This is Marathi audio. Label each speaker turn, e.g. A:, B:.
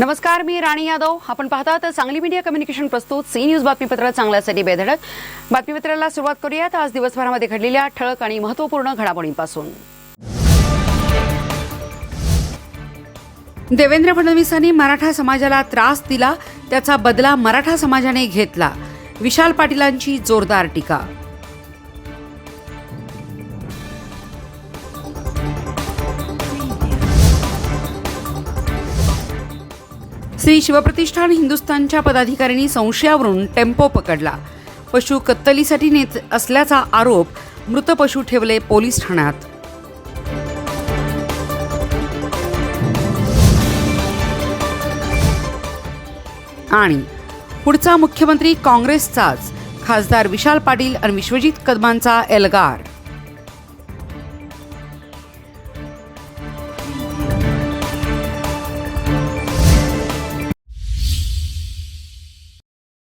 A: नमस्कार मी राणी यादव. आपण पाहतात सांगली मीडिया कम्युनिकेशन प्रस्तुत सी न्यूज बातमीपत्र चांगल्यासाठी बेधडक. बातमीपत्राला सुरुवात करूयात. आज दिवसभरामध्ये घडलेल्या ठळक आणि महत्त्वपूर्ण घडामोडींपासून. देवेंद्र फडणवीसांनी मराठा समाजाला त्रास दिला त्याचा बदला मराठा समाजाने घेतला. विशाल पाटीलांची जोरदार टीका. श्री शिवप्रतिष्ठान हिंदुस्थानच्या पदाधिकाऱ्यांनी संशयावरून टेम्पो पकडला. पशु कत्तलीसाठी नेत असल्याचा आरोप मृत पशु ठेवले पोलीस ठाण्यात. आणि पुढचा मुख्यमंत्री काँग्रेसचाच खासदार विशाल पाटील आणि विश्वजित कदमांचा एल्गार.